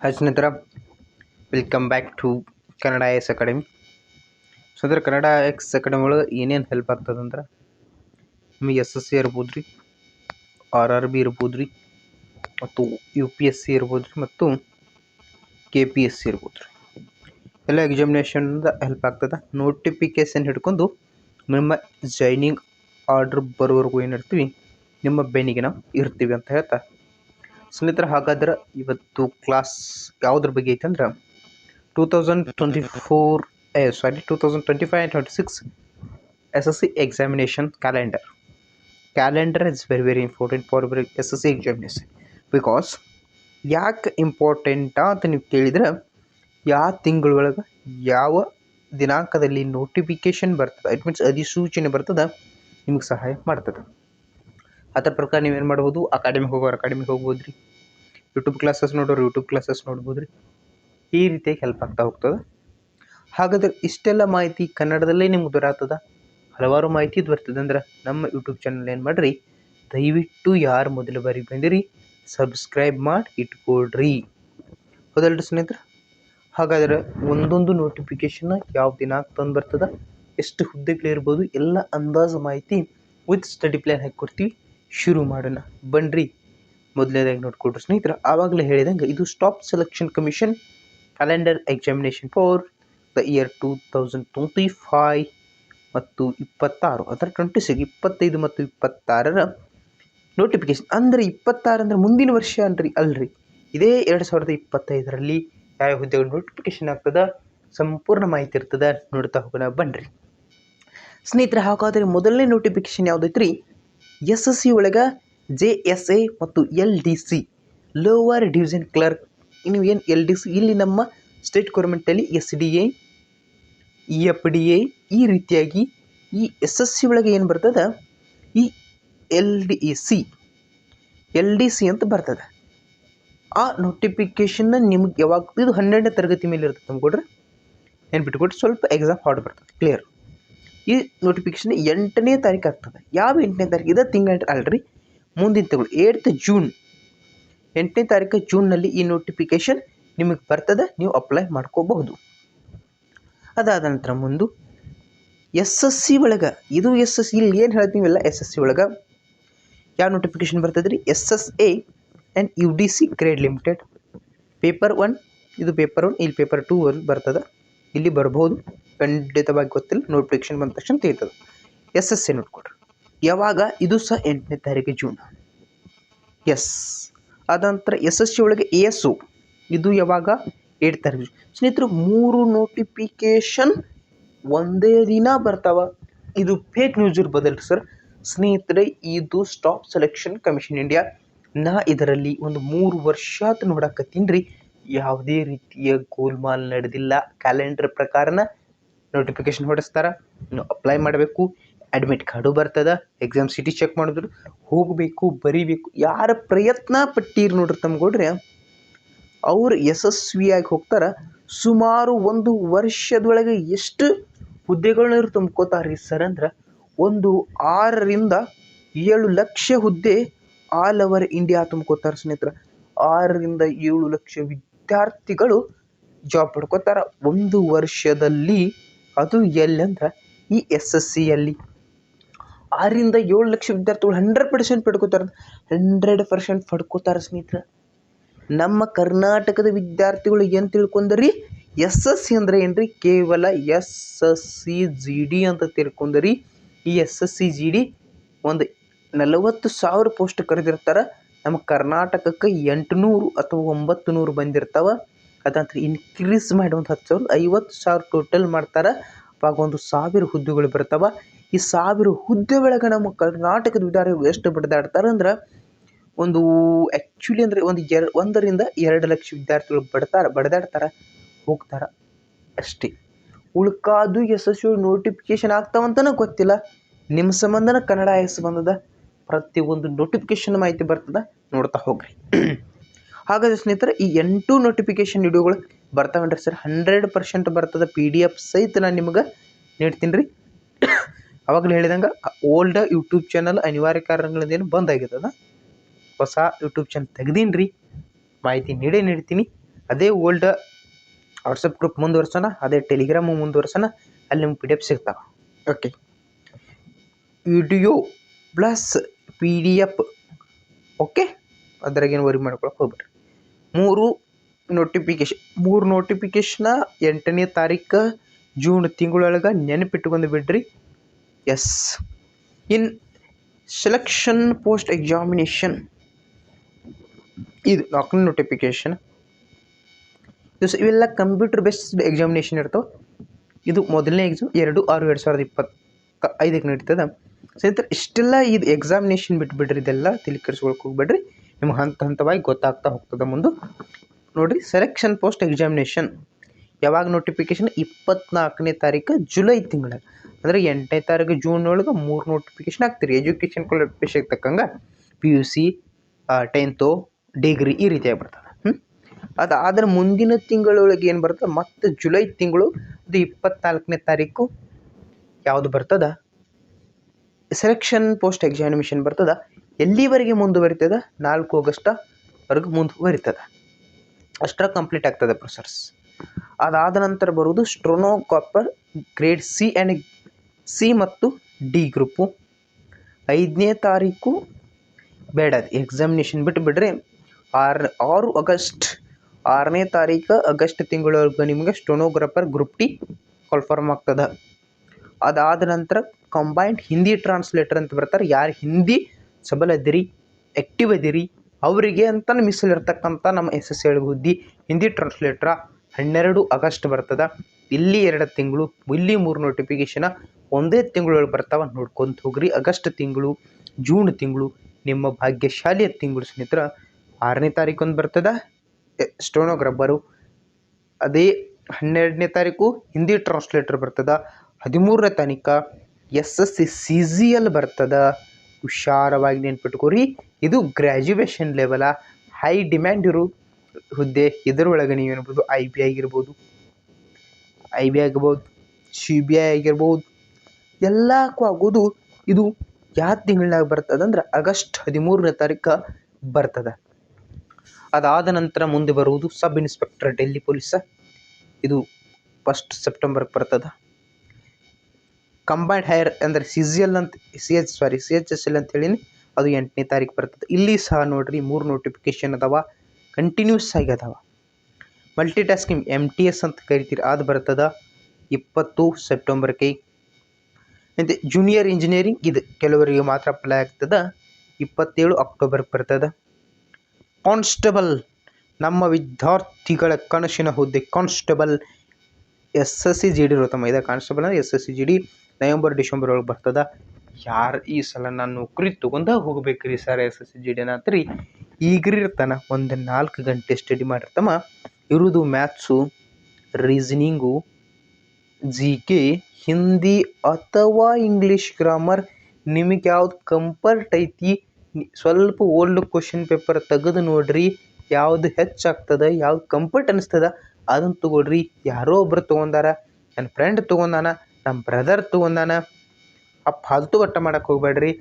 Hi ಸ್ನೇಹಿತರ welcome back to Kannada S academy so ಅಂದ್ರೆ Kannada X academy ಒಳಗೆ ಏನೇನು ಹೆಲ್ಪ್ ಆಗ್ತದೆ ಅಂದ್ರೆ, ನಿಮಗೆ ಎಸ್ ಎಸ್ ಸಿ ಇರ್ಬೋದು ರೀ ಆರ್ ಆರ್ ಬಿ ಇರ್ಬೋದು ರೀ, ಮತ್ತು ಯು ಪಿ ಎಸ್ ಸಿ ಇರ್ಬೋದು ರೀ, ಮತ್ತು ಕೆ ಪಿ ಎಸ್ ಸಿ ಇರ್ಬೋದು ರೀ. ಎಲ್ಲ ಎಕ್ಸಾಮಿನೇಷನ್ದ ಹೆಲ್ಪ್ ಆಗ್ತದೆ. ನೋಟಿಫಿಕೇಶನ್ ಹಿಡ್ಕೊಂಡು ನಿಮ್ಮ ಜಾಯ್ನಿಂಗ್ ಆರ್ಡ್ರ್ ಬರೋವರೆಗೂ ಏನಿರ್ತೀವಿ ನಿಮ್ಮ ಬೆನ್ನಿಗೆ ನಾವು ಇರ್ತೀವಿ ಅಂತ ಹೇಳ್ತಾ ಸ್ನೇಹಿತರೆ, ಹಾಗಾದ್ರೆ ಇವತ್ತು ಕ್ಲಾಸ್ ಯಾವುದ್ರ ಬಗ್ಗೆ ಐತೆ ಅಂದ್ರೆ ಟೂ ತೌಸಂಡ್ ಟ್ವೆಂಟಿ ಫೋರ್ ಏ sorry two thousand twenty five twenty six S S C examination calendar calendar is very very important for S S C examination because ಯಾಕೆ ಇಂಪಾರ್ಟೆಂಟಾ ಅಂತ ನೀವು ಕೇಳಿದ್ರೆ ಯಾವ ತಿಂಗಳೊಳಗೆ ಯಾವ ದಿನಾಂಕದಲ್ಲಿ ನೋಟಿಫಿಕೇಶನ್ ಬರ್ತದೆ ಇಟ್ ಮೀನ್ಸ್ ಅಧಿಸೂಚನೆ ಬರ್ತದೆ, ನಿಮಗೆ ಸಹಾಯ ಮಾಡ್ತದೆ. ಅದರ ಪ್ರಕಾರ ನೀವೇನು ಮಾಡ್ಬೋದು? ಅಕಾಡೆಮಿಗೆ ಹೋಗೋರು ಅಕಾಡೆಮಿಗೆ ಹೋಗ್ಬೋದು ರೀ ಯೂಟ್ಯೂಬ್ ಕ್ಲಾಸಸ್ ನೋಡೋರು ಯೂಟ್ಯೂಬ್ ಕ್ಲಾಸಸ್ ನೋಡ್ಬೋದು ರೀ ಈ ರೀತಿಯಾಗಿ ಹೆಲ್ಪ್ ಆಗ್ತಾ ಹೋಗ್ತದೆ. ಹಾಗಾದ್ರೆ ಇಷ್ಟೆಲ್ಲ ಮಾಹಿತಿ ಕನ್ನಡದಲ್ಲೇ ನಿಮ್ಗೆ ದೊರೆಯತ್ತದ ಹಲವಾರು ಮಾಹಿತಿ ಬರ್ತದೆ ಅಂದ್ರೆ ನಮ್ಮ ಯೂಟ್ಯೂಬ್ ಚಾನಲ್ ಏನು ಮಾಡಿರಿ? ದಯವಿಟ್ಟು ಯಾರು ಮೊದಲು ಬಾರಿ ಬಂದಿರಿ ಸಬ್ಸ್ಕ್ರೈಬ್ ಮಾಡಿ ಇಟ್ಕೊಳ್ರಿ. ಹೌದಲ್ರಿ ಸ್ನೇಹಿತರೆ? ಹಾಗಾದ್ರೆ ಒಂದೊಂದು ನೋಟಿಫಿಕೇಶನ್ ಯಾವ ದಿನಾಂಕ ತಂದು ಬರ್ತದೆ? ಎಷ್ಟು ಹುದ್ದೆಗಳಿರ್ಬೋದು ಎಲ್ಲ ಅಂದಾಜು ಮಾಹಿತಿ ವಿತ್ ಸ್ಟಡಿ ಪ್ಲ್ಯಾನ್ ಹಾಕಿ ಕೊಡ್ತೀವಿ. ಶುರು ಮಾಡೋಣ. ಬನ್ರಿ. ಮೊದಲನೇದಾಗಿ ನೋಡ್ಕೊಡ್ರಿ ಸ್ನೇಹಿತರ, ಆವಾಗಲೇ ಹೇಳಿದಂಗೆ ಇದು staff selection commission calendar examination for the year two thousand twenty five ಮತ್ತು ಇಪ್ಪತ್ತಾರು, ಅದರ ಟ್ವೆಂಟಿ ಸಿಕ್ಸ್ ಇಪ್ಪತ್ತೈದು ಮತ್ತು ಇಪ್ಪತ್ತಾರರ ನೋಟಿಫಿಕೇಶನ್ ಅಂದರೆ ಇಪ್ಪತ್ತಾರು ಅಂದರೆ ಮುಂದಿನ ವರ್ಷ ಅನ್ರಿ, ಅಲ್ರಿ. ಇದೇ ಎರಡು ಸಾವಿರದ ಇಪ್ಪತ್ತೈದರಲ್ಲಿ ಯಾವ ಹುದ್ದೆಗಳು ನೋಟಿಫಿಕೇಶನ್ ಆಗ್ತದ? ಸಂಪೂರ್ಣ ಮಾಹಿತಿ ಇರ್ತದೆ. ನೋಡ್ತಾ ಹೋಗೋಣ, ಬನ್ರಿ. ಸ್ನೇಹಿತರೆ, ಹಾಗಾದರೆ ಮೊದಲನೇ ನೋಟಿಫಿಕೇಶನ್ ಯಾವುದೈತ್ರಿ? ಎಸ್ ಎಸ್ ಸಿ ಒಳಗೆ ಜೆ ಎಸ್ ಎ ಮತ್ತು L D C lower division clerk. ಇನ್ನು ಏನು ಎಲ್ ಡಿ ಸಿ? ಇಲ್ಲಿ ನಮ್ಮ ಸ್ಟೇಟ್ ಗೌರ್ಮೆಂಟಲ್ಲಿ ಎಸ್ ಡಿ ಎ, ಇ ಎಫ್ ಡಿ ಎ, ಈ ರೀತಿಯಾಗಿ ಈ ಎಸ್ ಎಸ್ ಸಿ ಒಳಗೆ ಏನು ಬರ್ತದೆ? ಈ L D E C, L D C ಅಂತ ಬರ್ತದೆ. ಆ ನೋಟಿಫಿಕೇಶನ್ನ ನಿಮ್ಗೆ ಯಾವಾಗ? ಇದು ಹನ್ನೆರಡನೇ ತರಗತಿ ಮೇಲೆ ಇರ್ತದೆ ನಮ್ಗೆ ನೆನ್ಪಿಟ್ಕೊಟ್ರೆ ಸ್ವಲ್ಪ ಎಕ್ಸಾಮ್ ಹಾರ್ಡ್ ಬರ್ತದೆ ಕ್ಲಿಯರ್ ಈ ನೋಟಿಫಿಕೇಶನ್ ಎಂಟನೇ ತಾರೀಕು ಆಗ್ತದೆ. ಯಾವ ಎಂಟನೇ ತಾರೀಕು? ಇದೇ ತಿಂಗಳ ಅಲ್ರಿ? ಮುಂದಿನ ತಿಂಗಳು ಏಯ್ತ್ ಜೂನ್ ಎಂಟನೇ ತಾರೀಕು ಜೂನ್ನಲ್ಲಿ ಈ ನೋಟಿಫಿಕೇಶನ್ ನಿಮಗೆ ಬರ್ತದೆ, ನೀವು ಅಪ್ಲೈ ಮಾಡ್ಕೋಬಹುದು. ಅದಾದ ನಂತರ ಮುಂದು ಎಸ್ ಎಸ್ ಸಿ ಒಳಗೆ, ಇದು ಎಸ್ ಎಸ್ ಇಲ್ಲಿ ಏನು ಹೇಳ್ತೀವಲ್ಲ ಎಸ್ ಎಸ್ ಸಿ ಒಳಗೆ ಯಾವ ನೋಟಿಫಿಕೇಶನ್ ಬರ್ತದೆ ರೀ S S A and U D C grade limited paper one ಇದು ಪೇಪರ್ ಒನ್ ಇಲ್ಲಿ ಪೇಪರ್ ಟೂ ಒಂದು ಬರ್ತದೆ. ಇಲ್ಲಿ ಬರ್ಬೋದು. ಖಂಡಿತವಾಗಿ ಗೊತ್ತಿಲ್ಲ. ನೋಟಿಫಿಕೇಶನ್ ಬಂದ ತಕ್ಷಣ ತಿಳಿತದೆ. ಎಸ್ ಎಸ್ ಸಿ ನೋಡ್ಕೊಡ್ರಿ. ಯಾವಾಗ? ಇದು ಸಹ ಎಂಟನೇ ತಾರೀಕು ಜೂನ್. ಎಸ್ ಅದಂತರ ಎಸ್ ಎಸ್ ಸಿ ಒಳಗೆ ಎ ಎಸ್ ಒ ಇದು ಯಾವಾಗ? ಏಟ್ ತಾರೀಕು ಸ್ನೇಹಿತರು, ಮೂರು ನೋಟಿಫಿಕೇಶನ್ ಒಂದೇ ದಿನ ಬರ್ತಾವ. ಇದು ಫೇಕ್ ನ್ಯೂಸ್ ಇರ್ಬೋದಲ್ರಿ ಸರ್ ಸ್ನೇಹಿತರೆ, ಇದು ಸ್ಟಾಪ್ ಸೆಲೆಕ್ಷನ್ ಕಮಿಷನ್ ಇಂಡಿಯಾ ನಾ ಇದರಲ್ಲಿ ಒಂದು ಮೂರು ವರ್ಷ ನೋಡಕ್ಕತ್ತೀನಿ ರೀ. ಯಾವುದೇ ರೀತಿಯ ಗೋಲ್ಮಾಲ್ ನಡೆದಿಲ್ಲ. ಕ್ಯಾಲೆಂಡರ್ ಪ್ರಕಾರನ ನೋಟಿಫಿಕೇಶನ್ ಹೊಡಿಸ್ತಾರೆ ನೀವು ಅಪ್ಲೈ ಮಾಡಬೇಕು. ಅಡ್ಮಿಟ್ ಕಾರ್ಡು ಬರ್ತದೆ. ಎಕ್ಸಾಮ್ ಸಿಟಿ ಚೆಕ್ ಮಾಡಿದ್ರು. ಹೋಗಬೇಕು, ಬರೀಬೇಕು. ಯಾರ ಪ್ರಯತ್ನ ಪಟ್ಟಿರು ನೋಡ್ರಿ ತಮ್ಗೊಡ್ರೆ ಅವ್ರು ಯಶಸ್ವಿಯಾಗಿ ಹೋಗ್ತಾರೆ. ಸುಮಾರು ಒಂದು ವರ್ಷದೊಳಗೆ ಎಷ್ಟು ಹುದ್ದೆಗಳನ್ನ ತುಂಬ್ಕೋತಾರೆ ಸರ್ ಅಂದ್ರೆ, ಒಂದು ಆರರಿಂದ ಏಳು ಲಕ್ಷ ಹುದ್ದೆ ಆಲ್ ಓವರ್ ಇಂಡಿಯಾ ತುಂಬ್ಕೋತಾರೆ ಸ್ನೇಹಿತರೆ. ಆರರಿಂದ ಏಳು ಲಕ್ಷ ವಿದ್ಯಾರ್ಥಿಗಳು ಜಾಬ್ ಪಡ್ಕೋತಾರೆ. ಒಂದು ವರ್ಷದಲ್ಲಿ ಅದು ಎಲ್ಲಂದ್ರೆ ಈ ಎಸ್ ಎಸ್ ಸಿಯಲ್ಲಿ ಆರರಿಂದ ಏಳು ಲಕ್ಷ ವಿದ್ಯಾರ್ಥಿಗಳು ಹಂಡ್ರೆಡ್ ಪರ್ಸೆಂಟ್ ಪಡ್ಕೋತಾರೆ. ಹಂಡ್ರೆಡ್ ಪರ್ಸೆಂಟ್ ಪಡ್ಕೋತಾರೆ ಸ್ನೇಹಿತರೆ. ನಮ್ಮ ಕರ್ನಾಟಕದ ವಿದ್ಯಾರ್ಥಿಗಳು ಏನು ತಿಳ್ಕೊಂಡ್ರಿ? ಎಸ್ ಎಸ್ ಸಿ ಅಂದ್ರೆ ಏನು ರೀ ಕೇವಲ S S C G D ಅಂತ ತಿಳ್ಕೊಂಡ್ರಿ. ಈ S S C G D ಒಂದು ನಲವತ್ತು ಸಾವಿರ ಪೋಸ್ಟ್ ಕರೆದಿರ್ತಾರೆ. ನಮ್ಮ ಕರ್ನಾಟಕಕ್ಕೆ ಎಂಟುನೂರು ಅಥವಾ ಒಂಬತ್ತು ನೂರು ಬಂದಿರ್ತಾವೆ. ಅದಂತರ ಇನ್ಕ್ರೀಸ್ ಮಾಡಿ ಒಂದು ಹತ್ತು ಸಾವಿರ ಐವತ್ತು ಸಾವಿರ ಟೋಟಲ್ ಮಾಡ್ತಾರೆ. ಅವಾಗ ಒಂದು ಸಾವಿರ ಹುದ್ದೆಗಳು ಬರ್ತಾವೆ. ಈ ಸಾವಿರ ಹುದ್ದೆ ಒಳಗೆ ನಮ್ಮ ಕರ್ನಾಟಕದ ವಿದ್ಯಾರ್ಥಿಗಳು ಎಷ್ಟು ಬಡ್ದಾಡ್ತಾರೆ ಅಂದ್ರೆ ಒಂದು ಆ್ಯಕ್ಚುಲಿ ಅಂದರೆ ಒಂದು ಎರ್, ಒಂದರಿಂದ ಎರಡು ಲಕ್ಷ ವಿದ್ಯಾರ್ಥಿಗಳು ಬಡ್ತಾರೆ, ಬಡ್ದಾಡ್ತಾರೆ, ಹೋಗ್ತಾರೆ ಅಷ್ಟೇ. ಉಳ್ಕಾದು ಎಸ್ ಎಸ್ ಯು ನೋಟಿಫಿಕೇಶನ್ ಆಗ್ತಾವಂತನೂ ಗೊತ್ತಿಲ್ಲ. ನಿಮ್ಮ ಸಂಬಂಧನ ಕನ್ನಡ ಎಸ್ ಬಂದದ. ಪ್ರತಿಯೊಂದು ನೋಟಿಫಿಕೇಶನ್ ಮಾಹಿತಿ ಬರ್ತದೆ. ನೋಡ್ತಾ ಹೋಗ್ರಿ. ಹಾಗಾದ್ರೆ ಸ್ನೇಹಿತರೆ ಈ ಎಂಟು ನೋಟಿಫಿಕೇಶನ್ ವಿಡಿಯೋಗಳು ಬರ್ತಾವೇನ್ರಿ ಸರ್? ಹಂಡ್ರೆಡ್ ಪರ್ಸೆಂಟ್ ಬರ್ತದೆ ಪಿ ಡಿ ಎಫ್ ಸಹಿತ ನಾನು ನಿಮ್ಗೆ ನೀಡ್ತೀನಿ ರೀ ಅವಾಗಲೇ ಹೇಳಿದಂಗೆ ಓಲ್ಡ್ ಯೂಟ್ಯೂಬ್ ಚಾನಲ್ ಅನಿವಾರ್ಯ ಕಾರಣಗಳಿಂದ ಏನು ಆಗಿದೆ ಹೊಸ ಯೂಟ್ಯೂಬ್ ಚಾನಲ್ ತೆಗ್ದೀನಿ ರೀ ಮಾಹಿತಿ ನೀಡೇ ನೀಡ್ತೀನಿ. ಅದೇ ಓಲ್ಡ್ ವಾಟ್ಸಪ್ ಗ್ರೂಪ್ ಮುಂದುವರ್ಸೋಣ ಅದೇ ಟೆಲಿಗ್ರಾಮು ಮುಂದುವರ್ಸೋಣ ಅಲ್ಲಿ ನಿಮ್ಗೆ ಪಿ ಡಿ ಎಫ್ ಸಿಗ್ತಾವೆ. Okay video plus P D F okay ಅದ್ರಾಗೇನು worry ಮಾಡ್ಕೊಳಕ್ಕೆ ಹೋಗ್ಬೇಡ್ರಿ. ಮೂರು ನೋಟಿಫಿಕೇಶನ್ ಮೂರು ನೋಟಿಫಿಕೇಶನ ಎಂಟನೇ ತಾರೀಕು ಜೂನ್ ತಿಂಗಳೊಳಗೆ ನೆನಪಿಟ್ಕೊಂಡು ಬಿಡ್ರಿ. S in selection post examination ಇದು ನಾಲ್ಕನೇ ನೋಟಿಫಿಕೇಶನ್ ಇದು ಇವೆಲ್ಲ ಕಂಪ್ಯೂಟರ್ ಬೇಸ್ಡ್ ಎಕ್ಸಾಮಿನೇಷನ್ ಇರ್ತವೆ. ಇದು ಮೊದಲನೇ ಎಕ್ಸಾಮ್ ಎರಡು, ಆರು, ಎರಡು ಸಾವಿರದ ಇಪ್ಪತ್ತ ಐದಕ್ಕೆ ನಡೀತದೆ. ಸ್ನೇಹಿತರೆ, ಇಷ್ಟೆಲ್ಲ ಇದು ಎಕ್ಸಾಮಿನೇಷನ್ ಬಿಟ್ಬಿಡ್ರಿ, ಇದೆಲ್ಲ ಕೆಡಿಸ್ಕೊಳಕ್ಕೆ ಹೋಗ್ಬೇಡ್ರಿ. ನಿಮ್ಗೆ ಹಂತ ಹಂತವಾಗಿ ಗೊತ್ತಾಗ್ತಾ ಹೋಗ್ತದೆ ಮುಂದೆ. ನೋಡಿರಿ ಸೆಲೆಕ್ಷನ್ ಪೋಸ್ಟ್ ಎಕ್ಸಾಮಿನೇಷನ್ ಯಾವಾಗ ನೋಟಿಫಿಕೇಶನ್ ಇಪ್ಪತ್ನಾಲ್ಕನೇ ತಾರೀಕು ಜುಲೈ ತಿಂಗಳ. ಅಂದರೆ ಎಂಟನೇ ತಾರೀಕು ಜೂನ್ ಒಳಗೆ ಮೂರು ನೋಟಿಫಿಕೇಶನ್ ಆಗ್ತೀರಿ ಎಜುಕೇಷನ್ ಕ್ವಾಲಿಫಿಕೇಶನ್ ತಕ್ಕಂಗೆ P U C tenth degree ಈ ರೀತಿಯಾಗಿ ಬರ್ತದೆ ಹ್ಞೂ ಅದಾದ್ರೆ ಮುಂದಿನ ತಿಂಗಳೊಳಗೆ ಏನು ಬರ್ತದೆ? ಮತ್ತು ಜುಲೈ ತಿಂಗಳು, ಅದು ಇಪ್ಪತ್ನಾಲ್ಕನೇ ತಾರೀಕು ಯಾವುದು ಬರ್ತದ? ಸೆಲೆಕ್ಷನ್ ಪೋಸ್ಟ್ ಎಕ್ಸಾಮಿನೇಷನ್ ಬರ್ತದ. ಎಲ್ಲಿವರೆಗೆ ಮುಂದುವರಿತದ? ನಾಲ್ಕು ಆಗಸ್ಟವರೆಗೆ ಮುಂದುವರಿತದ. ಅಷ್ಟರ ಕಂಪ್ಲೀಟ್ ಆಗ್ತದೆ ಪ್ರೊಸೆಸ್ ಅದಾದ ನಂತರ ಬರುವುದು stenographer grade C and C ಮತ್ತು ಡಿ ಗ್ರೂಪು ಐದನೇ ತಾರೀಕು ಬೇಡ ಎಕ್ಸಾಮಿನೇಷನ್ ಬಿಟ್ಟು ಬಿಡ್ರಿ. ಆರು ಆರು ಆಗಸ್ಟ್, ಆರನೇ ತಾರೀಕು ಆಗಸ್ಟ್ ತಿಂಗಳವರೆಗೂ ನಿಮಗೆ ಸ್ಟೋನೋಗ್ರಾಫರ್ ಗ್ರೂಪ್ ಟಿ ಕನ್ಫರ್ಮ್ ಆಗ್ತದೆ. ಅದಾದ ನಂತರ ಕಂಬೈನ್ಡ್ ಹಿಂದಿ ಟ್ರಾನ್ಸ್ಲೇಟರ್ ಅಂತ ಬರ್ತಾರೆ. ಯಾರು ಹಿಂದಿ ಸಬಲ ಅದಿರಿ ಆ್ಯಕ್ಟಿವ್ ಅದಿರಿ ಅವರಿಗೆ ಅಂತ ಮೀಸಲಿರ್ತಕ್ಕಂಥ ನಮ್ಮ ಎಸ್ ಎಸ್ ಎಲ್ ಹುದ್ದಿ, ಹಿಂದಿ ಟ್ರಾನ್ಸ್ಲೇಟ್ರ ಹನ್ನೆರಡು ಆಗಸ್ಟ್ ಬರ್ತದೆ. ಇಲ್ಲಿ ಎರಡು ತಿಂಗಳು, ಇಲ್ಲಿ ಮೂರು ನೋಟಿಫಿಕೇಶನ ಒಂದೇ ತಿಂಗಳೊಳಗೆ ಬರ್ತಾವೆ. ನೋಡ್ಕೊಂತ ಹೋಗ್ರಿ, ಆಗಸ್ಟ್ ತಿಂಗಳು, ಜೂನ್ ತಿಂಗಳು, ನಿಮ್ಮ ಭಾಗ್ಯಶಾಲಿಯ ತಿಂಗಳು ಸ್ನೇಹಿತರ, ಆರನೇ ತಾರೀಕು ಬರ್ತದೆ. ಬರ್ತದ ಸ್ಟೋನೋಗ್ರಬ್ಬರು ಅದೇ ಹನ್ನೆರಡನೇ ತಾರೀಕು ಹಿಂದಿ ಟ್ರಾನ್ಸ್ಲೇಟರ್ ಬರ್ತದ. ಹದಿಮೂರನೇ ತಾರೀಕು S S C C G L ಬರ್ತದ. ಹುಷಾರವಾಗಿ ನೆನ್ಪಿಟ್ಕೋರಿ ಇದು ಗ್ರ್ಯಾಜುಯೇಷನ್ ಲೆವೆಲ ಹೈ ಡಿಮ್ಯಾಂಡ್ ಇರೋ ಹುದ್ದೆ ಇದರೊಳಗೆ ನೀವು ಏನ್ಬೋದು ಐ ಬಿ ಆಗಿರ್ಬೋದು ಐ ಬಿ ಆಗಿರ್ಬೋದು ಸಿ ಬಿ ಐ ಆಗಿರ್ಬೋದು ಎಲ್ಲಕ್ಕೂ ಆಗೋದು ಇದು ಯಾವ ತಿಂಗಳಾಗ ಬರ್ತದೆ ಅಂದ್ರೆ ಆಗಸ್ಟ್ ಹದಿಮೂರನೇ ತಾರೀಕು ಬರ್ತದೆ. ಅದಾದ ನಂತರ ಮುಂದೆ ಬರುವುದು ಸಬ್ ಇನ್ಸ್ಪೆಕ್ಟರ್ ಡೆಲ್ಲಿ ಪೊಲೀಸ ಇದು ಫಸ್ಟ್ ಸೆಪ್ಟೆಂಬರ್ಗೆ ಬರ್ತದೆ. ಕಂಬೈನ್ಡ್ ಹೈಯರ್ ಅಂದರೆ ಸಿ ಜಿ ಎಲ್ ಅಂತ C H sorry C H S L ಅಂತ ಹೇಳೀನಿ, ಅದು ಎಂಟನೇ ತಾರೀಕು ಬರ್ತದೆ. ಇಲ್ಲಿ ಸಹ ನೋಡ್ರಿ ಮೂರು ನೋಟಿಫಿಕೇಶನ್ ಅದಾವ ಕಂಟಿನ್ಯೂಸ್ ಆಗಿ ಅದಾವ. Multi tasking M T S ಅಂತ ಕರಿತೀರಿ ಅದು ಬರ್ತದ ಇಪ್ಪತ್ತು ಸೆಪ್ಟೆಂಬರ್ಗೆ ಮತ್ತು ಜೂನಿಯರ್ ಇಂಜಿನಿಯರಿಂಗ್ ಇದು ಕೆಲವರಿಗೆ ಮಾತ್ರ ಅಪ್ಲೈ ಆಗ್ತದ, ಇಪ್ಪತ್ತೇಳು ಅಕ್ಟೋಬರ್ಗೆ ಬರ್ತದ. ಕಾನ್ಸ್ಟೇಬಲ್ ನಮ್ಮ ವಿದ್ಯಾರ್ಥಿಗಳ ಕನಸಿನ ಹುದ್ದೆ constable S S C G D ಇರುತ್ತಮ್ಮ ಇದೆ ಕಾನ್ಸ್ಟೇಬಲ್ ಅಂದರೆ S S C G D November, December ಒಳಗೆ ಬರ್ತದ. ಯಾರು ಈ ಸಲ ನಾನು ನೌಕರಿ ತೊಗೊಂಡ ಹೋಗ್ಬೇಕ್ರಿ sir S S C G ಡಿನ ರೀ. ಈಗ್ರಿ ಇರ್ತಾನ ಒಂದು ನಾಲ್ಕು ಗಂಟೆ ಸ್ಟಡಿ ಮಾಡಿರ್ತಮ್ಮ ಇರುವುದು maths reasoning G K Hindi ಅಥವಾ ಇಂಗ್ಲೀಷ್ ಗ್ರಾಮರ್ ನಿಮಗೆ ಯಾವ್ದು ಕಂಫರ್ಟ್ ಐತಿ? ಸ್ವಲ್ಪ ಓಲ್ಡ್ ಕ್ವಶನ್ ಪೇಪರ್ ತೆಗೆದು ನೋಡ್ರಿ. ಯಾವ್ದು ಹೆಚ್ಚಾಗ್ತದೆ, ಯಾವ್ದು ಕಂಫರ್ಟ್ ಅನಿಸ್ತದ ಅದನ್ನು ತಗೊಳ್ರಿ. ಯಾರೋ ಒಬ್ರು ತೊಗೊಂಡಾರ. ನನ್ನ ಫ್ರೆಂಡ್ ತೊಗೊಂಡಾನ. ನಮ್ಮ ಬ್ರದರ್ ತೊಗೊಂಡಾನ ಆ ಫಾಲ್ತು ಗಟ್ಟ ಮಾಡಕ್ಕೆ ಹೋಗ್ಬೇಡ್ರಿ.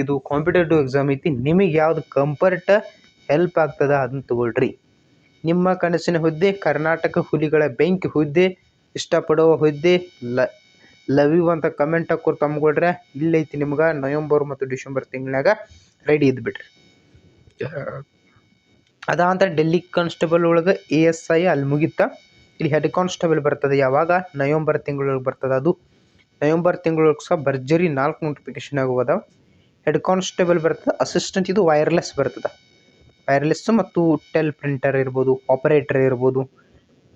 ಇದು ಕಾಂಪಿಟೇಟಿವ್ ಎಕ್ಸಾಮ್ ಐತಿ. ನಿಮಗೆ ಯಾವ್ದು ಕಂಫರ್ಟ್ ಹೆಲ್ಪ್ ಆಗ್ತದ ಅದನ್ನ ತಗೊಳ್ರಿ. ನಿಮ್ಮ ಕನಸಿನ ಹುದ್ದೆ, ಕರ್ನಾಟಕ ಹುಲಿಗಳ ಬೆಂಕಿ ಹುದ್ದೆ ಇಷ್ಟಪಡುವ ಹುದ್ದೆ, ಲ ಲವ್ ಯು ಅಂತ ಕಮೆಂಟ್ ಹಾಕೋರು ತಮ್ಗೊಳ್ರೆ. ಇಲ್ಲೈತಿ ನಿಮ್ಗೆ, ನವೆಂಬರ್ ಮತ್ತು ಡಿಸೆಂಬರ್ ತಿಂಗಳಾಗ ರೆಡಿ ಇದ್ಬಿಡ್ರಿ ಅದಾಂತ ಡೆಲ್ಲಿ ಕಾನ್ಸ್ಟೇಬಲ್ ಒಳಗೆ ಎ ಎಸ್ ಐ ಅಲ್ಲಿ ಮುಗಿತ. ಇಲ್ಲಿ ಹೆಡ್ ಕಾನ್ಸ್ಟೇಬಲ್ ಬರ್ತದೆ. ಯಾವಾಗ? ನವೆಂಬರ್ ತಿಂಗಳೊಳಗೆ ಬರ್ತದೆ ಅದು. ನವೆಂಬರ್ ತಿಂಗಳೊಳಗೆ ಸಹ ಭರ್ಜರಿ ನಾಲ್ಕು ನೋಟಿಫಿಕೇಶನ್ ಆಗುವದ. ಹೆಡ್ ಕಾನ್ಸ್ಟೇಬಲ್ ಬರ್ತದೆ. ಅಸಿಸ್ಟೆಂಟ್ ಇದು ವೈರ್ಲೆಸ್ ಬರ್ತದೆ. ವೈರ್ಲೆಸ್ಸು ಮತ್ತು ಟೆಲ್ ಪ್ರಿಂಟರ್ ಇರ್ಬೋದು ಆಪರೇಟರ್ ಇರ್ಬೋದು.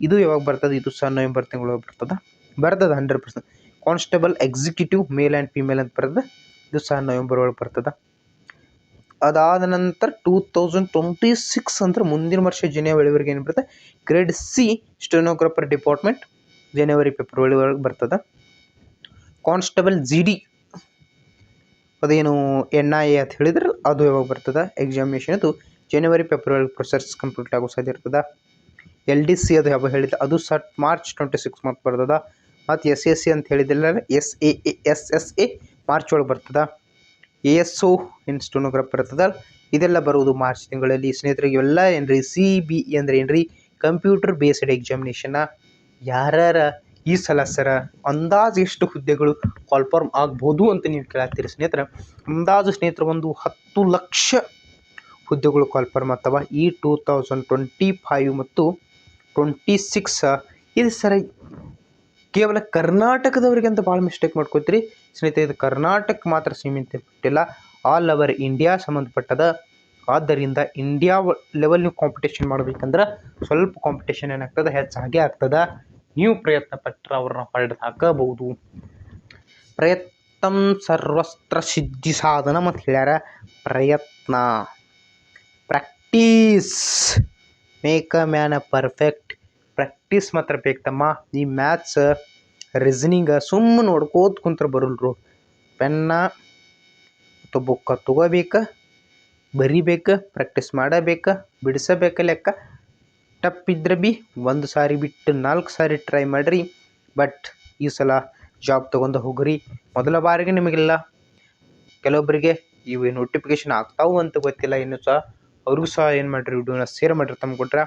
ಇದು ಯಾವಾಗ ಬರ್ತದೆ? ಇದು ಸಹ ನವೆಂಬರ್ ತಿಂಗಳೊಳಗೆ ಬರ್ತದೆ. ಬರ್ತದೆ hundred percent constable executive male and female ಅಂತ ಬರ್ತದೆ. ಇದು ಸಹ ನವೆಂಬರ್ ಒಳಗೆ ಬರ್ತದೆ. ಅದಾದ ನಂತರ ಟೂ ತೌಸಂಡ್ ಟ್ವೆಂಟಿ ಸಿಕ್ಸ್ ಅಂದ್ರೆ ಮುಂದಿನ ವರ್ಷ ಜನವರಿವರೆಗೆ ಏನು ಬರುತ್ತೆ? ಗ್ರೇಡ್ ಸಿ ಸ್ಟೆನೋಗ್ರಾಫರ್ ಡಿಪಾರ್ಟ್ಮೆಂಟ್ ಜನವರಿ ಫೆಬ್ರವರಿ ಒಳಗೆ ಬರ್ತದೆ. ಕಾನ್ಸ್ಟೇಬಲ್ ಜಿ ಡಿ ಅದೇನು ಎನ್ ಐ ಎ ಅಂತ ಹೇಳಿದ್ರೆ ಅದು ಯಾವಾಗ ಬರ್ತದೆ? ಎಕ್ಸಾಮಿನೇಷನ್ ಅದು ಜನವರಿ ಫೆಬ್ರವರಿ ಪ್ರೊಸೆಸ್ ಕಂಪ್ಲೀಟ್ ಆಗೋ ಸಾಧ್ಯ ಇರ್ತದೆ. ಎಲ್ ಡಿ ಸಿ ಅದು ಯಾವಾಗ ಹೇಳಿದ? ಅದು ಸಟ್ ಮಾರ್ಚ್ ಟ್ವೆಂಟಿ ಸಿಕ್ಸ್ ಮತ್ತು ಬರ್ತದೆ. ಮತ್ತು ಎಸ್ ಎಸ್ ಸಿ ಅಂತ ಹೇಳಿದಿಲ್ಲ S A S S A March ಒಳಗೆ ಬರ್ತದೆ. ಎ ಎಸ್ ಒ ಇನ್ ಸ್ಟೋನೋಗ್ರಾಫ್ ಬರ್ತದ ಇದೆಲ್ಲ ಬರುವುದು ಮಾರ್ಚ್ ತಿಂಗಳಲ್ಲಿ. ಸ್ನೇಹಿತರಿಗೆ ಇವೆಲ್ಲ ಏನ್ರಿ? ಸಿ ಬಿ ಇ ಅಂದ್ರೆ ಏನ್ರಿ? ಕಂಪ್ಯೂಟರ್ ಬೇಸ್ಡ್ ಎಕ್ಸಾಮಿನೇಷನ್ನ ಯಾರ್ಯಾರ ಈ ಸಲ ಸರ ಅಂದಾಜು ಎಷ್ಟು ಹುದ್ದೆಗಳು ಕಾಲ್ಫಾರ್ಮ್ ಆಗ್ಬೋದು ಅಂತ ನೀವು ಕೇಳತ್ತೀರಿ ಸ್ನೇಹಿತರೆ. ಅಂದಾಜು ಸ್ನೇಹಿತರೆ, ಒಂದು ಹತ್ತು ಲಕ್ಷ ಹುದ್ದೆಗಳು ಕಾಲ್ಫಾರ್ಮ್ ಆಗ್ತವ. ಈ ಟೂ ತೌಸಂಡ್ ಟ್ವೆಂಟಿ ಫೈವ್ ಮತ್ತು ಟ್ವೆಂಟಿ ಸಿಕ್ಸ್ ಇದು ಸರ ಕೇವಲ ಕರ್ನಾಟಕದವರಿಗೆ ಅಂತ ಭಾಳ ಮಿಸ್ಟೇಕ್ ಮಾಡ್ಕೋತೀರಿ. ಸ್ನೇಹಿತರೆ, ಇದು ಕರ್ನಾಟಕ ಮಾತ್ರ ಸೀಮಿತ ಬಿಟ್ಟಿಲ್ಲ ಆಲ್ ಓವರ್ ಇಂಡಿಯಾ ಸಂಬಂಧಪಟ್ಟದ. ಆದ್ದರಿಂದ ಇಂಡಿಯಾ ಲೆವೆಲ್ ನೀವು ಕಾಂಪಿಟೇಷನ್ ಮಾಡ್ಬೇಕಂದ್ರೆ ಸ್ವಲ್ಪ ಕಾಂಪಿಟೇಷನ್ ಏನಾಗ್ತದೆ? ಹೆಚ್ಚಾಗೆ ಆಗ್ತದೆ. ನೀವು ಪ್ರಯತ್ನ ಪಟ್ಟರೆ ಅವ್ರನ್ನ ಹೊರಡ್ ಹಾಕಬಹುದು. ಪ್ರಯತ್ನ ಸರ್ವಸ್ತ್ರ ಸಿದ್ಧಿ ಸಾಧನ ಮತ್ತು ಹೇಳ್ಯಾರ. ಪ್ರಯತ್ನ. Practice make a man a perfect practice ಮಾತ್ರ ಬೇಕು ತಮ್ಮ. ಈ ಮ್ಯಾಥ್ಸ್ ರೀಸನಿಂಗ್ ಸುಮ್ಮನೆ ನೋಡ್ಕೋತ ಕುಂತ್ರ ಬರಲ್ರು. ಪೆನ್ನ ಮತ್ತು ಬುಕ್ಕ ತಗೋಬೇಕು, ಬರಿಬೇಕು ಪ್ರಾಕ್ಟೀಸ್ ಮಾಡಬೇಕು, ಬಿಡಿಸಬೇಕು ಲೆಕ್ಕ. ಟಪ್ಪಿದ್ರೆ ಬಿ ಒಂದು ಸಾರಿ ಬಿಟ್ಟು ನಾಲ್ಕು ಸಾರಿ ಟ್ರೈ ಮಾಡಿರಿ. ಬಟ್ ಈ ಸಲ ಜಾಬ್ ತೊಗೊಂಡು ಹೋಗ್ರಿ. ಮೊದಲ ಬಾರಿಗೆ ನಿಮಗೆಲ್ಲ ಕೆಲವೊಬ್ಬರಿಗೆ ಇವು ನೋಟಿಫಿಕೇಶನ್ ಆಗ್ತಾವು ಅಂತ ಗೊತ್ತಿಲ್ಲ. ಇನ್ನೂ ಸಹ ಅವ್ರಿಗೂ ಸಹ ಏನು ಮಾಡಿರಿ ವಿಡಿಯೋನ ಶೇರ್ ಮಾಡಿರಿ ತಮ್ಮ ಕೊಟ್ರೆ.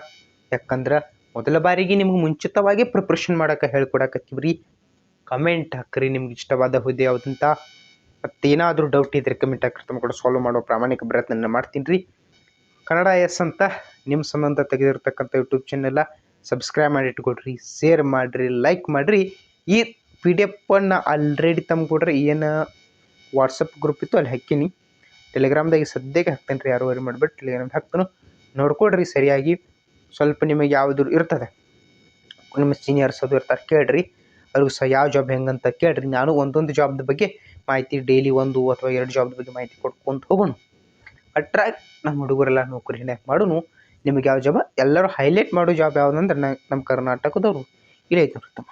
ಯಾಕಂದ್ರೆ ಮೊದಲ ಬಾರಿಗೆ ನಿಮ್ಗೆ ಮುಂಚಿತವಾಗಿ ಪ್ರಿಪ್ರೇಷನ್ ಮಾಡೋಕೆ ಹೇಳ್ಕೊಡಕತ್ತೀವಿ ರೀ ಕಮೆಂಟ್ ಹಾಕ್ರಿ, ನಿಮ್ಗೆ ಇಷ್ಟವಾದ ಹುದ್ದೆ ಯಾವುದಂತ. ಮತ್ತೇನಾದರೂ ಡೌಟ್ ಇದ್ರೆ ಕಮೆಂಟ್ ಹಾಕ್ರಿ ತಮ್ಮ ಕೂಡ ಸಾಲ್ವ್ ಮಾಡೋ ಪ್ರಾಮಾಣಿಕ ಪ್ರಯತ್ನ ಮಾಡ್ತೀನಿ ರೀ ಕನ್ನಡ ಎಸ್ ಅಂತ ನಿಮ್ಮ ಸಂಬಂಧ ತೆಗೆದಿರ್ತಕ್ಕಂಥ ಯೂಟ್ಯೂಬ್ ಚಾನೆಲ್ಲ ಸಬ್ಸ್ಕ್ರೈಬ್ ಮಾಡಿ ಇಟ್ಕೊಡ್ರಿ ಶೇರ್ ಮಾಡಿರಿ ಲೈಕ್ ಮಾಡಿರಿ. ಈ ಪಿ ಡಿ ಎಫನ್ನು ಆಲ್ರೆಡಿ ತಮ್ಮ ಕೊಡ್ರಿ, ಏನು ವಾಟ್ಸಪ್ ಗ್ರೂಪ್ ಇತ್ತು ಅಲ್ಲಿ ಹಾಕೀನಿ ಟೆಲಿಗ್ರಾಮ್ದಾಗ ಸದ್ಯಕ್ಕೆ ಹಾಕ್ತೇನೆ ರೀ ಯಾರು ವರಿ ಮಾಡ್ಬಿಟ್ಟು ಟೆಲಿಗ್ರಾಮ್ದಾಗ ಹಾಕ್ತಾನು. ನೋಡ್ಕೊಡ್ರಿ ಸರಿಯಾಗಿ. ಸ್ವಲ್ಪ ನಿಮಗೆ ಯಾವುದು ಇರ್ತದೆ. ನಿಮ್ಮ ಸೀನಿಯರ್ಸ್ ಅದು ಇರ್ತಾರೆ, ಕೇಳ್ರಿ. ಅವ್ರಿಗೆ ಸಹ ಯಾವ ಜಾಬ್ ಹೆಂಗಂತ ಕೇಳ್ರಿ. ನಾನು ಒಂದೊಂದು ಜಾಬ್ದ ಬಗ್ಗೆ ಮಾಹಿತಿ ಡೈಲಿ ಒಂದು ಅಥವಾ ಎರಡು ಜಾಬ್ದ ಬಗ್ಗೆ ಮಾಹಿತಿ ಕೊಡ್ಕೊಂತ ಹೋಗೋಣ. ಅಟ್ರಾಕ್ಟ್ ನಮ್ಮ ಹುಡುಗರೆಲ್ಲ ನೌಕರಿ ಹಿಡಿಯಕ್ಕೆ ಮಾಡೋನು. ನಿಮಗೆ ಯಾವ ಜಾಬ ಎಲ್ಲರೂ ಹೈಲೈಟ್ ಮಾಡೋ ಜಾಬ್ ಯಾವುದಂದ್ರೆ ನಮ್ಮ ಕರ್ನಾಟಕದವರು ಇಲ್ಲೇ ಐತೆ ಉತ್ತಮ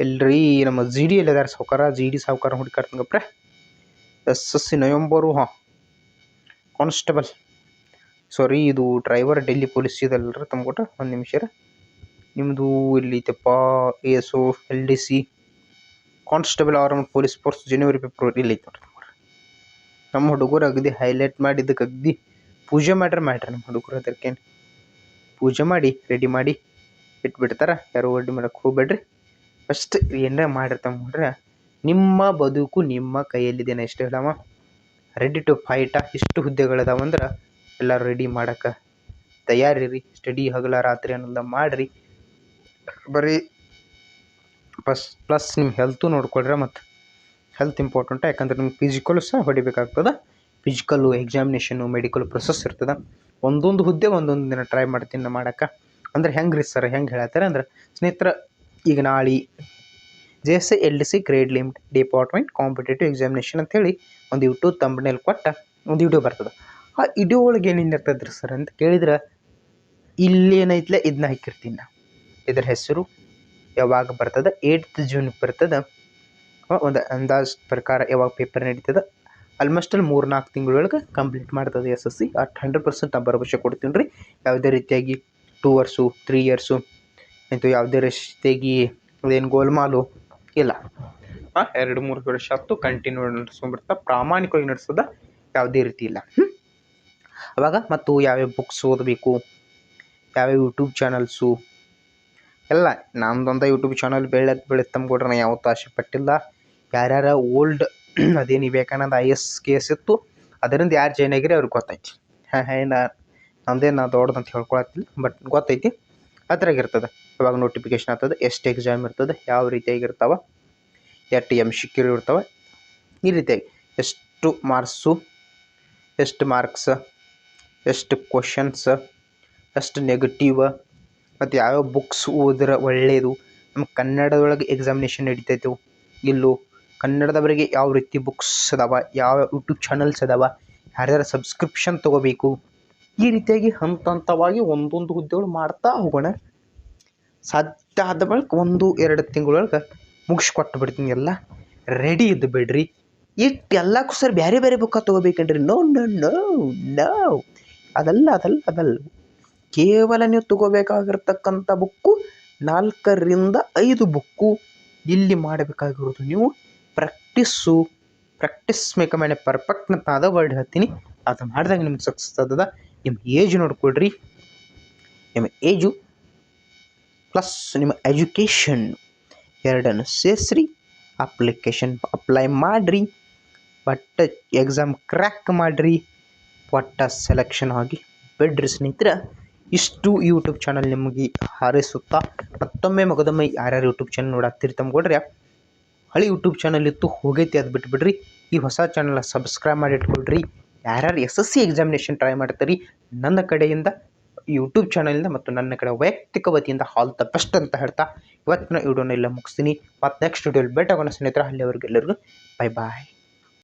ಎಲ್ರಿ ನಮ್ಮ ಜಿ ಡಿ ಎಲ್ಲಿದ್ದಾರೆ ಸಾವುಕಾರ ಜಿ ಡಿ ಸಾವುಕಾರ ಹುಡುಕಾಡ್ತಂಗಪ್ರೆ. ಎಸ್ ಎಸ್ ಸಿ ನವೆಂಬರು ಹಾಂ. ಕಾನ್ಸ್ಟೇಬಲ್ ಸಾರಿ ಇದು ಡ್ರೈವರ್ ಡೆಲ್ಲಿ ಪೊಲೀಸ್ ಇದಲ್ರಿ ತಮ್ಗೊಟ ಒಂದು ನಿಮಿಷ ರೀ ನಿಮ್ಮದು ಇಲ್ಲಿ A S O L D C constable arm police force January February ಇಲ್ಲಿ ಐತೆ ನೋಡ್ರಿ ನಮ್ಮ ಹುಡುಗರು ಅಗದಿ ಹೈಲೈಟ್ ಮಾಡಿದ್ದಕ್ಕೆ ಅಗದಿ ಪೂಜೆ ಮಾಡ್ರೆ, ಮಾಡ್ರಿ ನಮ್ಮ ಹುಡುಗರು ಅದಕ್ಕೇನು ಪೂಜೆ ಮಾಡಿ ರೆಡಿ ಮಾಡಿ ಇಟ್ಬಿಡ್ತಾರೆ. ಯಾರು ಅಡ್ಡಿ ಮಾಡಕ್ಕೆ ಹೋಗ್ಬೇಡ್ರಿ. ಫಸ್ಟ್ ಏನರ ಮಾಡಿರ್ತಾವೆ ನೋಡ್ರೆ ನಿಮ್ಮ ಬದುಕು ನಿಮ್ಮ ಕೈಯಲ್ಲಿದೆ ಇಷ್ಟು ಹೇಳಮ್ಮ ರೆಡಿ ಟು ಫೈಟ ಇಷ್ಟು ಹುದ್ದೆಗಳದಾವಂದ್ರೆ ಎಲ್ಲರೂ ರೆಡಿ ಮಾಡಕ್ಕೆ ತಯಾರಿರಿ ಸ್ಟಡಿ ಹಗಲ ರಾತ್ರಿ ಅನ್ನೋದ ಮಾಡಿರಿ. ಬರೀ ಪ್ಲಸ್ ಪ್ಲಸ್ ನಿಮ್ಮ ಹೆಲ್ತು ನೋಡ್ಕೊಳ್ರಿ ಮತ್ತು ಹೆಲ್ತ್ ಇಂಪಾರ್ಟೆಂಟ್ ಯಾಕಂದ್ರೆ ನಿಮ್ಗೆ ಫಿಸಿಕಲ್ ಸಹ ಹೊಡಿಬೇಕಾಗ್ತದೆ. ಫಿಸಿಕಲ್ಲು ಎಕ್ಸಾಮಿನೇಷನು ಮೆಡಿಕಲ್ ಪ್ರೊಸೆಸ್ ಇರ್ತದೆ. ಒಂದೊಂದು ಹುದ್ದೆ ಒಂದೊಂದು ದಿನ ಟ್ರೈ ಮಾಡ್ತೀನಿ ನಾ ಮಾಡಕ್ಕೆ ಅಂದ್ರೆ ಹೆಂಗೆ ರೀ ಸರ್ ಹೆಂಗೆ ಹೇಳತ್ತಾರೆ ಅಂದ್ರೆ, ಸ್ನೇಹಿತರ, ಈಗ ನಾಳೆ J S L D C grade limit department competitive examination ಅಂತೇಳಿ ಒಂದು ಯೂಟ್ಯೂಬ್ ತಂಬನೇಲಿ ಕೊಟ್ಟ, ಒಂದು ವಿಡಿಯೋ ಬರ್ತದೆ. ಆ ಇಡೀ ಒಳಗೆ ಏನೇನು ಇರ್ತದೆ ರೀ ಸರ್ ಅಂತ ಕೇಳಿದ್ರೆ ಇಲ್ಲೇನೈತ್ಲೆ ಇದನ್ನ ಹಾಕಿರ್ತೀನಿ ನಾ. ಇದ್ರ ಹೆಸರು ಯಾವಾಗ ಬರ್ತದೆ ಏಯ್ಟ್ ಜೂನ್ ಬರ್ತದೆ ಒಂದು ಅಂದಾಜು ಪ್ರಕಾರ ಯಾವಾಗ ಪೇಪರ್ ನಡೀತದೆ ಆಲ್ಮೋಸ್ಟ್ ಅಲ್ಲಿ ಮೂರು ನಾಲ್ಕು ತಿಂಗಳೊಳಗೆ ಕಂಪ್ಲೀಟ್ ಮಾಡ್ತದೆ S S C at hundred percent ನಾ ಭರವಸೆ ಕೊಡ್ತೀನಿ ರೀ. ಯಾವುದೇ ರೀತಿಯಾಗಿ ಟೂ ವರ್ಷು ತ್ರೀ ಇಯರ್ಸು ಆಯಿತು ಯಾವುದೇ ರೀತಿಯಾಗಿ ಅದೇನು ಗೋಲ್ಮಾಲು ಇಲ್ಲ. ಎರಡು ಮೂರು ವರ್ಷ ಆಯ್ತು ಕಂಟಿನ್ಯೂ ನಡೆಸ್ಕೊಂಡ್ಬಿಡ್ತಾ, ಪ್ರಾಮಾಣಿಕವಾಗಿ ನಡೆಸೋದ ಯಾವುದೇ ರೀತಿ ಇಲ್ಲ. ಹ್ಞೂ ಅವಾಗ ಮತ್ತು ಯಾವ್ಯಾವ ಬುಕ್ಸ್ ಓದಬೇಕು, ಯಾವ್ಯಾವ ಯೂಟ್ಯೂಬ್ ಚಾನಲ್ಸು ಎಲ್ಲ ನಮ್ದೊಂದು ಯೂಟ್ಯೂಬ್ ಚಾನಲ್ ಬೆಳೆದು ಬೆಳೆದು ಕೊಡ್ರಿ ನಾ ಯಾವತ್ತೂ ಆಸೆ ಪಟ್ಟಿಲ್ಲ. ಯಾರ್ಯಾರ ಓಲ್ಡ್ ಅದೇನು Vivekananda I S K S ಇತ್ತು, ಅದರಿಂದ ಯಾರು ಜಾಯ್ನ್ ಆಗಿರಿ ಅವ್ರಿಗೆ ಗೊತ್ತೈತಿ. ಹಾಂ ಹಾಂ, ನಾ ನಮ್ಮದೇ ನಾ ದೊಡ್ಡದಂತ ಹೇಳ್ಕೊಳತ್ತಿಲ್ಲ ಬಟ್ ಗೊತ್ತೈತಿ. ಅದ್ರಾಗ ಇರ್ತದೆ. ಯಾವಾಗ ನೋಟಿಫಿಕೇಶನ್ ಆಗ್ತದೆ, ಎಷ್ಟು ಎಕ್ಸಾಮ್ ಇರ್ತದೆ, ಯಾವ ರೀತಿಯಾಗಿ ಇರ್ತಾವೆ, ಎಷ್ಟು ಎಂ ಸಿ ಕ್ಯೂ ಇರ್ತಾವೆ, ಈ ರೀತಿಯಾಗಿ. ಎಷ್ಟು ಮಾರ್ಕ್ಸು ಎಷ್ಟು ಮಾರ್ಕ್ಸ್ ಎಷ್ಟು ಕ್ವಶನ್ಸ್ ಎಷ್ಟು ನೆಗೆಟಿವ್ ಮತ್ತು ಯಾವ್ಯಾವ ಬುಕ್ಸ್ ಓದ್ರೆ ಒಳ್ಳೆಯದು ನಮ್ಮ ಕನ್ನಡದೊಳಗೆ ಎಕ್ಸಾಮಿನೇಷನ್ ನಡಿತೈತೆ. ಇಲ್ಲೋ ಕನ್ನಡದವರಿಗೆ ಯಾವ ರೀತಿ ಬುಕ್ಸ್ ಅದಾವ, ಯಾವ ಯೂಟ್ಯೂಬ್ ಚಾನಲ್ಸ್ ಅದಾವ, ಯಾರ್ಯಾರ ಸಬ್ಸ್ಕ್ರಿಪ್ಷನ್ ತೊಗೋಬೇಕು. ಈ ರೀತಿಯಾಗಿ ಹಂತ ಹಂತವಾಗಿ ಒಂದೊಂದು ಹುದ್ದೆಗಳು ಮಾಡ್ತಾ ಹೋಗೋಣ. ಸಾಧ್ಯ ಆದ ಬಳಿಕ ಒಂದು, ಎರಡು ತಿಂಗಳೊಳಗೆ ಮುಗಿಸ್ಕೊಟ್ಟು ಬಿಡ್ತೀನಿ ಎಲ್ಲ. ರೆಡಿ ಇದ್ದು ಬಿಡ್ರಿ. ಇಟ್ಟು ಎಲ್ಲಕ್ಕೂ ಸರ್ ಬೇರೆ ಬೇರೆ ಬುಕ್ಕ ತೊಗೋಬೇಕೇನ್ರಿ ನೋ ನೋ ನೋ ನೋ ಅದಲ್ಲ ಅದಲ್ಲ ಅದಲ್ಲ. ಕೇವಲ ನೀವು ತಗೋಬೇಕಾಗಿರ್ತಕ್ಕಂಥ ಬುಕ್ಕು, ನಾಲ್ಕರಿಂದ ಐದು ಬುಕ್ಕು ಇಲ್ಲಿ ಮಾಡಬೇಕಾಗಿರೋದು. ನೀವು ಪ್ರಾಕ್ಟೀಸು ಪ್ರಾಕ್ಟೀಸ್ ಮೇಕ ಮೇಲೆ ಪರ್ಫೆಕ್ಟ್ ಅಂತ ಅದ ವರ್ಡ್ ಹೇಳ್ತೀನಿ. ಅದು ಮಾಡಿದಾಗ ನಿಮ್ಗೆ ಸಕ್ಸಸ್ ಆಗ್ತದ. ನಿಮ್ಮ ಏಜ್ ನೋಡ್ಕೊಳ್ರಿ. ನಿಮ್ಮ ಏಜು ಪ್ಲಸ್ ನಿಮ್ಮ ಎಜುಕೇಷನ್ ಎರಡನ್ನು ಸೇರಿಸ್ರಿ. ಅಪ್ಲಿಕೇಶನ್ ಅಪ್ಲೈ ಮಾಡಿರಿ. ಬಟ್ ಎಕ್ಸಾಮ್ ಕ್ರ್ಯಾಕ್ ಮಾಡಿರಿ. ಒಟ್ಟ ಸೆಲೆಕ್ಷನ್ ಆಗಿ ಬಿಡ್ರಿ ಸ್ನೇಹಿತರೆ, ಇಷ್ಟು ಯೂಟ್ಯೂಬ್ ಚಾನಲ್ ನಿಮಗೆ ಹಾರೈಸುತ್ತಾ, ಮತ್ತೊಮ್ಮೆ ಮಗದೊಮ್ಮೆ ಯಾರ್ಯಾರು ಯೂಟ್ಯೂಬ್ ಚಾನಲ್ ನೋಡಾಕ್ತಿರಿ ತಮ್ಗೊಡ್ರೆ ಹಳೆ ಯೂಟ್ಯೂಬ್ ಚಾನಲ್ ಇತ್ತು, ಹೋಗೈತಿ ಅದು ಬಿಟ್ಬಿಡ್ರಿ. ಈ ಹೊಸ ಚಾನಲ್ನ ಸಬ್ಸ್ಕ್ರೈಬ್ ಮಾಡಿ ಇಟ್ಕೊಳ್ರಿ. ಯಾರ್ಯಾರು S S C examination try ಮಾಡ್ತೀರಿ, ನನ್ನ ಕಡೆಯಿಂದ ಯೂಟ್ಯೂಬ್ ಚಾನಲಿಂದ ಮತ್ತು ನನ್ನ ಕಡೆ ವೈಯಕ್ತಿಕ ವತಿಯಿಂದ ಹಾಲ್ ದ ಬೆಸ್ಟ್ ಅಂತ ಹೇಳ್ತಾ, ಇವತ್ತಿನ ವಿಡಿಯೋನ ಇಲ್ಲ ಮುಗಿಸ್ತೀನಿ. ಮತ್ತು ನೆಕ್ಸ್ಟ್ ವಿಡಿಯೋಲಿ ಬೇಟಾಗೋಣ ಸ್ನೇಹಿತರೆ, ಅಲ್ಲಿವರೆಗೂ ಎಲ್ಲರಿಗೂ ಬೈ ಬಾಯ್